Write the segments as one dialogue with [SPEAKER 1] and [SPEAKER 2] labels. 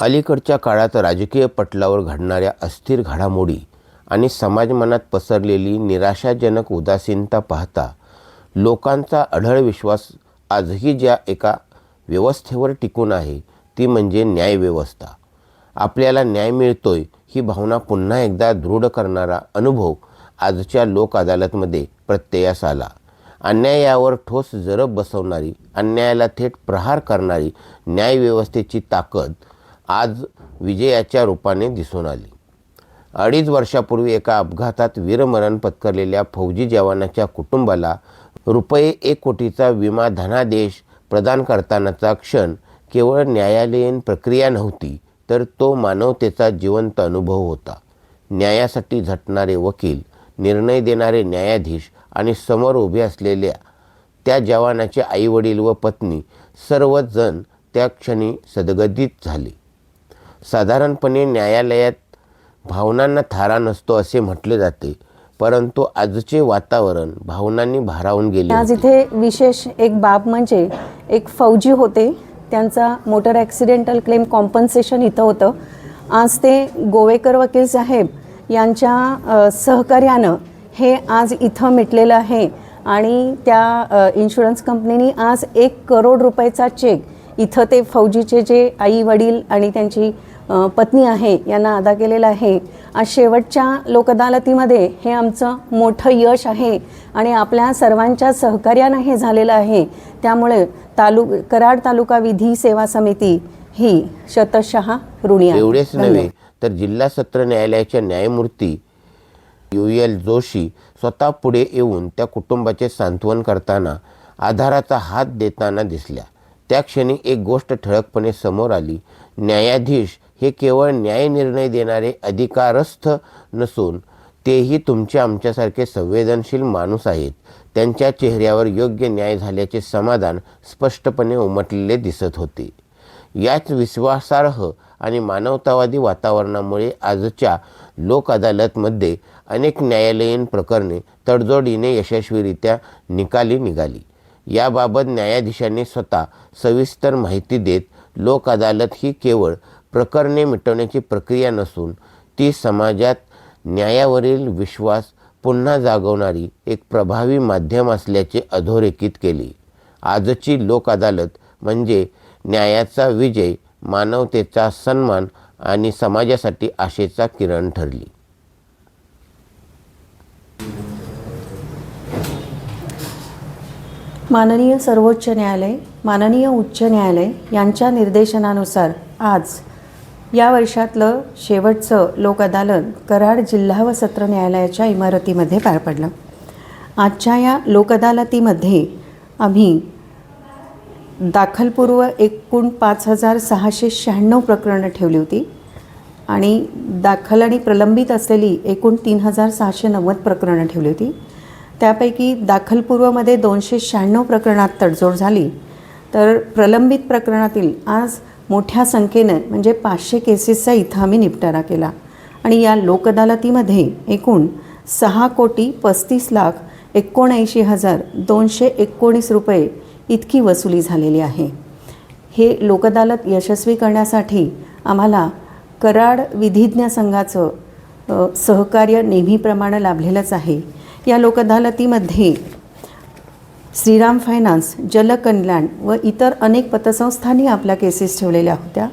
[SPEAKER 1] अलीकडच्या काळात राजकीय पटलावर घडणाऱ्या अस्थिर घडामोडी आणि समाजमनात पसरलेली निराशाजनक उदासीनता पाहता लोकांचा अढळ विश्वास आजही ज्या एका व्यवस्थेवर टिकून आहे ती म्हणजे न्यायव्यवस्था. आपल्याला न्याय मिळतोय ही भावना पुन्हा एकदा दृढ करणारा अनुभव आजच्या लोक अदालतमध्ये प्रत्ययास आला. अन्यायावर ठोस जरब बसवणारी अन्यायाला थेट प्रहार करणारी न्यायव्यवस्थेची ताकद आज विजयाच्या रूपाने दिसून आली. अडीच वर्षापूर्वी एका अपघातात वीरमरण पत्करलेल्या फौजी जवानाच्या कुटुंबाला रुपये एक कोटीचा विमा धनादेश प्रदान करतानाचा क्षण केवळ न्यायालयीन प्रक्रिया नव्हती तर तो मानवतेचा जिवंत अनुभव होता. न्यायासाठी झटणारे वकील निर्णय देणारे न्यायाधीश आणि समोर उभे असलेल्या त्या जवानाचे आईवडील व पत्नी सर्वजण त्या क्षणी सदगदित झाले. साधारणपणे न्यायालयात भावनांना थारा नसतो असे म्हटले जाते. परंतु आजचे वातावरण भावनांनी भारावून गेले
[SPEAKER 2] आज इथे विशेष एक बाब म्हणजे एक फौजी होते. त्यांचा मोटर ॲक्सिडेंटल क्लेम कॉम्पन्सेशन इथं होतं. आज ते गोवेकर वकील साहेब यांच्या सहकार्यानं हे आज इथं मिटलेलं आहे. आणि त्या इन्शुरन्स कंपनीने आज एक करोड रुपयाचा चेक इथं ते फौजीचे जे आई वडील आणि त्यांची पत्नी आहे यांना अदा केलेला आहे. आज शेवटच्या लोकअदालतीमध्ये हे आमचं मोठं यश आहे आणि आपल्या सर्वांच्या सहकार्यानं हे झालेलं आहे. त्यामुळे तालु कराड तालुका विधी सेवा समिती ही शतशः ऋणी आहे.
[SPEAKER 1] एवढेच नव्हे तर जिल्हा सत्र न्यायालयाच्या न्यायमूर्ती यू एल जोशी स्वतः पुढे येऊन त्या कुटुंबाचे सांत्वन करताना आधाराचा हात देताना दिसल्या. त्या क्षणी एक गोष्ट ठळकपणे समोर आली. न्यायाधीश हे केवळ न्याय निर्णय देणारे अधिकारस्थ नसून तेही तुमच्या आमच्यासारखे संवेदनशील माणूस आहेत. त्यांच्या चेहऱ्यावर योग्य न्याय झाल्याचे समाधान स्पष्टपणे उमटलेले दिसत होते. याच विश्वासार्ह आणि मानवतावादी वातावरणामुळे आजच्या लोक अदालतमध्ये अनेक न्यायालयीन प्रकरणे तडजोडीने यशस्वीरित्या निकाली निघाली. याबाबत न्यायाधीशांनी स्वतः सविस्तर माहिती देत लोक अदालत ही केवळ प्रकरणे मिटवण्याची प्रक्रिया नसून ती समाजात न्यायावरील विश्वास पुन्हा जागवणारी एक प्रभावी माध्यम असल्याचे अधोरेखित केली. आजची लोक अदालत म्हणजे न्यायाचा विजय मानवतेचा सन्मान आणि समाजासाठी आशेचा किरण ठरली.
[SPEAKER 2] माननीय सर्वोच्च न्यायालय माननीय उच्च न्यायालय यांच्या निर्देशनानुसार आज या वर्षातलं शेवटचं लोक अदालत कराड जिल्हा व सत्र न्यायालयाच्या इमारतीमध्ये पार पडलं. आजच्या या लोक अदालतीमध्ये आम्ही दाखलपूर्व एकूण पाच हजार सहाशे शहाण्णव प्रकरणं ठेवली होती आणि दाखल आणि प्रलंबित असलेली एकूण तीन हजार सहाशे नव्वद प्रकरणं ठेवली होती. त्यापैकी दाखलपूर्वमध्ये दोनशे शहाण्णव प्रकरणात तडजोड झाली. तर प्रलंबित प्रकरणातील आज मोठ्या संख्येनं म्हणजे पाचशे केसेसचा इथं आम्ही निपटारा केला. आणि या लोकअदालतीमध्ये एकूण सहा कोटी पस्तीस लाख एकोणऐंशी हजार दोनशे एकोणीस रुपये इतकी वसुली झालेली आहे. हे लोकअदालत यशस्वी करण्यासाठी आम्हाला कराड विधिज्ञ संघाचं सहकार्य नेहमीप्रमाणे लाभलेलंच आहे. या लोकअदालतीमध्ये श्रीराम फायनान्स जलकल्याण व इतर अनेक पतसंस्थांनी आपल्या केसेस ठेवलेल्या होत्या.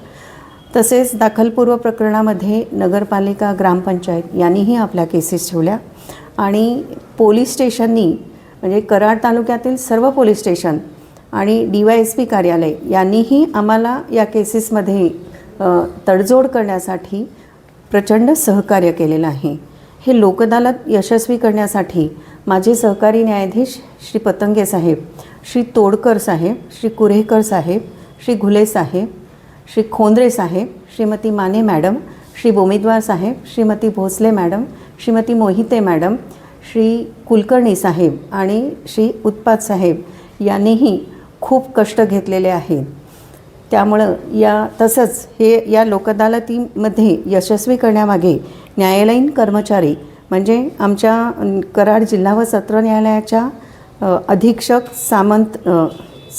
[SPEAKER 2] तसेच दाखलपूर्व प्रकरणामध्ये नगरपालिका ग्रामपंचायत यांनीही आपल्या केसेस ठेवल्या. आणि पोलीस स्टेशननी म्हणजे कराड तालुक्यातील सर्व पोलीस स्टेशन आणि डी वाय एस पी कार्यालय यांनीही आम्हाला या केसेसमध्ये तडजोड करण्यासाठी प्रचंड सहकार्य केलेलं आहे. हे लोकदालत यशस्वी करण्यासाठी माझे सहकारी न्यायाधीश श्री पतंगे साहेब श्री तोडकर साहेब श्री कुरेकर साहेब श्री घुले साहेब श्री खोंद्रे साहेब श्रीमती माने मॅडम श्री बोमिद्वार साहेब श्रीमती भोसले मॅडम श्रीमती मोहिते मॅडम श्री कुलकर्णी साहेब आणि श्री उत्पाद साहेब यांनीही खूप कष्ट घेतलेले आहेत. त्यामुळं या तसंच हे या लोकअदालतीमध्ये यशस्वी करण्यामागे न्यायालयीन कर्मचारी म्हणजे आमच्या कराड जिल्हा व सत्र न्यायालयाच्या अधीक्षक सामंत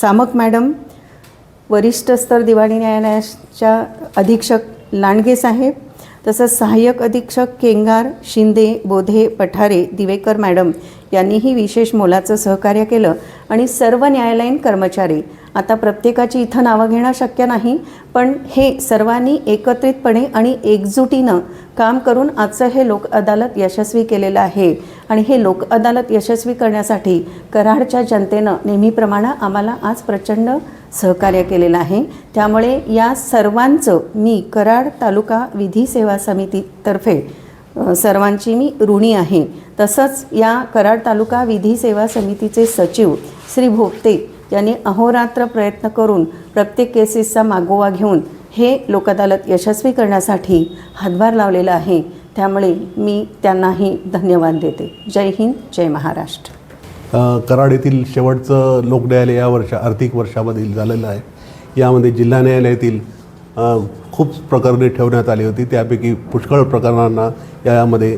[SPEAKER 2] सामक मॅडम वरिष्ठ स्तर दिवाणी न्यायालयाच्या अधीक्षक लांडगे साहेब तसंच सहाय्यक अधीक्षक केंगार शिंदे बोधे पठारे दिवेकर मॅडम यांनीही विशेष मोलाचं सहकार्य केलं. आणि सर्व न्यायालयीन कर्मचारी आता प्रत्येकाची इथं नावं घेणं शक्य नाही पण हे सर्वांनी एकत्रितपणे आणि एकजुटीनं काम करून आजचं हे लोक अदालत यशस्वी केलेलं आहे. आणि हे लोक अदालत यशस्वी करण्यासाठी कराडच्या जनतेनं नेहमीप्रमाणे आम्हाला आज प्रचंड सहकार्य केलेलं आहे. त्यामुळे या सर्वांचं मी कराड तालुका विधी सेवा समितीतर्फे सर्वांची मी ऋणी आहे. तसंच या कराड तालुका विधी सेवा समितीचे सचिव श्री भोगते यांनी अहोरात्र प्रयत्न करून प्रत्येक केसेसचा मागोवा घेऊन हे लोकअदालत यशस्वी करण्यासाठी हातभार लावलेला आहे. त्यामुळे मी त्यांनाही धन्यवाद देते. जय हिंद जय महाराष्ट्र.
[SPEAKER 3] कराड येथील शेवटचं लोकन्यायालय या वर्षा आर्थिक वर्षामधील झालेलं आहे. यामध्ये जिल्हा न्यायालयातील खूप प्रकरणे ठेवण्यात आली होती. त्यापैकी पुष्कळ प्रकरणांना यामध्ये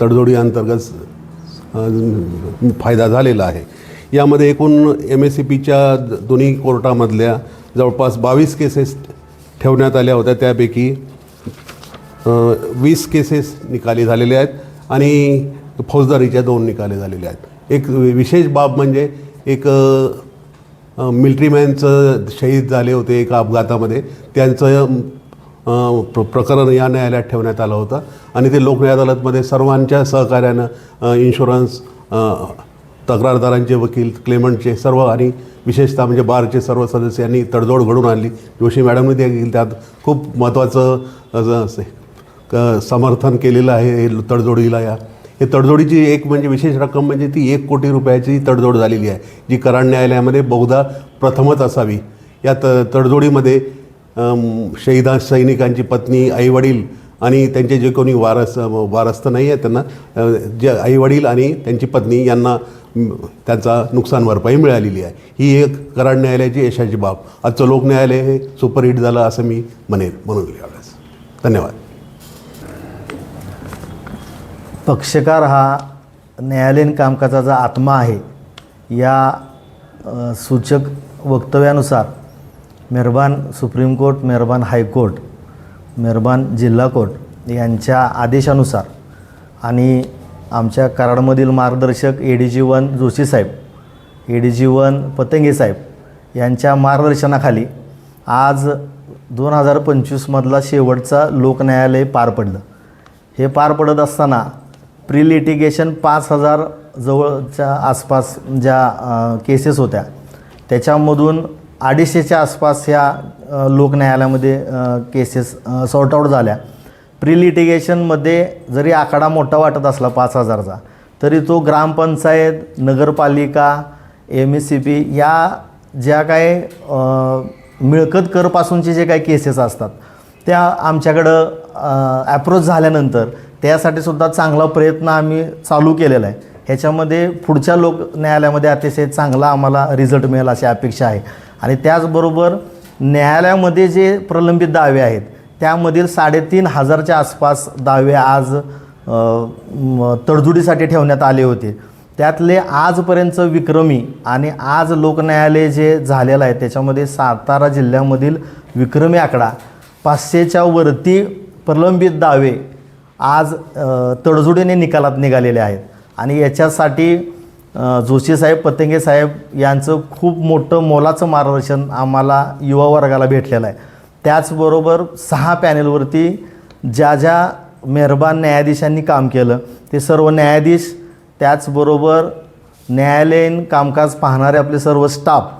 [SPEAKER 3] तडजोडी अंतर्गत फायदा झालेला आहे. यामध्ये एकूण एम एस सी पीच्या दोन्ही कोर्टामधल्या जवळपास बावीस केसेस ठेवण्यात आल्या होत्या त्यापैकी वीस केसेस निकाली झालेले आहेत आणि फौजदारीच्या दोन निकाले झालेले आहेत. एक विशेष बाब म्हणजे एक मिल्ट्रीमॅनचं शहीद झाले होते एका अपघातामध्ये. त्यांचं प्र प्रकरण या न्यायालयात ठेवण्यात आलं होतं. आणि ते लोक न्यायालयामध्ये अदालतमध्ये सर्वांच्या सहकार्यानं इन्शुरन्स तक्रारदारांचे वकील क्लेमंटचे सर्व आणि विशेषतः म्हणजे बारचे सर्व सदस्य यांनी तडजोड घडून आणली. जोशी मॅडमने देखील त्यात खूप महत्त्वाचं क समर्थन केलेलं आहे हे तडजोडीला या. हे तडजोडीची एक म्हणजे विशेष रक्कम म्हणजे ती एक कोटी रुपयाची तडजोड झालेली आहे जी कराड न्यायालयामध्ये बहुधा प्रथमच असावी. या त तडजोडीमध्ये शहीदा सैनिकांची पत्नी आईवडील आणि त्यांचे जे कोणी वारस वारस्त नाही आहे त्यांना जे आईवडील आणि त्यांची पत्नी यांना त्यांचा नुकसान भरपाई मिळालेली आहे. ही एक कराड न्यायालयाची यशाची बाब. आजचं लोक न्यायालय हे सुपरहिट झालं असं मी म्हणेन म्हणून यावेळेस. धन्यवाद.
[SPEAKER 4] पक्षकार हा न्यायालयीन कामकाजाचा आत्मा आहे या सूचक वक्तव्यानुसार मेहरबान सुप्रीम कोर्ट मेहरबान हायकोर्ट मेहरबान जिल्हा कोर्ट यांच्या आदेशानुसार आणि आमच्या कराडमधील मार्गदर्शक A D G one Joshi Saheb A D G one Patange साहेब यांच्या मार्गदर्शनाखाली आज दोन हजार पंचवीसमधला शेवटचा लोकन्यायालय पार पडलं. हे पार पडत असताना प्री लिटिगेशन पाच हजार जवळच्या आसपास ज्या केसेस होत्या त्याच्यामधून अडीचशेच्या आसपास ह्या लोक न्यायालयामध्ये केसेस सॉर्ट आऊट झाल्या. प्रिलिटिगेशनमध्ये जरी आकडा मोठा वाटत असला पाच हजारचा तरी तो ग्रामपंचायत नगरपालिका एम एस सी पी या ज्या काय मिळकत करपासूनचे जे काही केसेस असतात त्या आमच्याकडं ॲप्रोच झाल्यानंतर त्यासाठी सुद्धा चांगला प्रयत्न आम्ही चालू केलेला आहे. ह्याच्यामध्ये पुढच्या लोक न्यायालयामध्ये अतिशय चांगला आम्हाला रिझल्ट मिळेल अशी अपेक्षा आहे. आणि त्याचबरोबर न्यायालयामध्ये जे प्रलंबित दावे आहेत त्यामधील साडेतीन हजारच्या आसपास दावे आज तडजोडीसाठी ठेवण्यात आले होते. त्यातले आजपर्यंतचं विक्रमी आणि आज लोकन्यायालय जे झालेलं आहे त्याच्यामध्ये सातारा जिल्ह्यामधील विक्रमी आकडा पाचशेच्या वरती प्रलंबित दावे आज तडजोडीने निकालात निघालेले आहेत. आणि याच्यासाठी जोशी साहेब पतंगे साहेब यांचं खूप मोठं मोलाचं मार्गदर्शन आम्हाला युवा वर्गाला भेटलेलं आहे. त्याचबरोबर सहा पॅनेलवरती ज्या ज्या मेहरबान न्यायाधीशांनी काम केलं ते सर्व न्यायाधीश त्याचबरोबर न्यायालयीन कामकाज पाहणारे आपले सर्व स्टाफ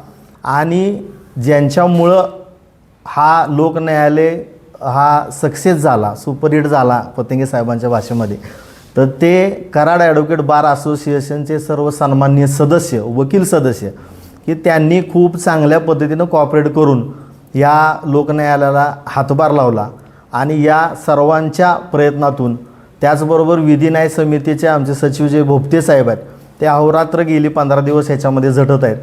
[SPEAKER 4] आणि ज्यांच्यामुळं हा लोक न्यायालय हा सक्सेस झाला सुपरहिट झाला पतंगे साहेबांच्या भाषेमध्ये तर ते कराड ॲडव्होकेट बार असोसिएशनचे सर्व सन्मान्य सदस्य वकील सदस्य की त्यांनी खूप चांगल्या पद्धतीनं कॉपरेट करून या लोकन्यायालयाला हातभार लावला आणि या सर्वांच्या प्रयत्नातून त्याचबरोबर विधी न्याय समितीचे आमचे सचिव जे भोपते साहेब आहेत ते अहोरात्र गेली पंधरा दिवस ह्याच्यामध्ये झटत आहेत.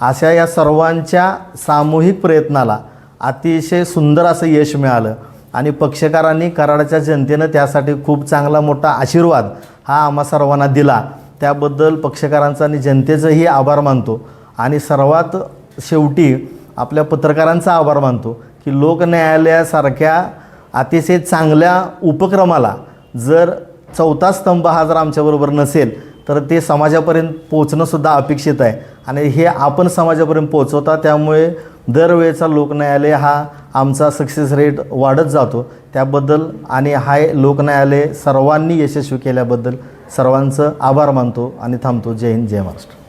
[SPEAKER 4] अशा या सर्वांच्या सामूहिक प्रयत्नाला अतिशय सुंदर असं यश मिळालं. आणि पक्षकारांनी कराडाच्या जनतेनं त्यासाठी खूप चांगला मोठा आशीर्वाद हा आम्हा सर्वांना दिला. त्याबद्दल पक्षकारांचा आणि जनतेचंही आभार मानतो. आणि सर्वात शेवटी आपल्या पत्रकारांचा आभार मानतो की लोकन्यायालयासारख्या अतिशय चांगल्या उपक्रमाला जर चौथा स्तंभ हा जर आमच्याबरोबर नसेल तर ते समाजापर्यंत पोचणंसुद्धा अपेक्षित आहे. आणि हे आपण समाजापर्यंत पोचवता त्यामुळे दरवेळेचा लोकन्यायालय हा आमचा सक्सेस रेट वाढत जातो. त्याबद्दल आणि हा लोकन्यायालय सर्वांनी यशस्वी केल्याबद्दल सर्वांचं आभार मानतो आणि थांबतो. जय हिंद जय महाराष्ट्र.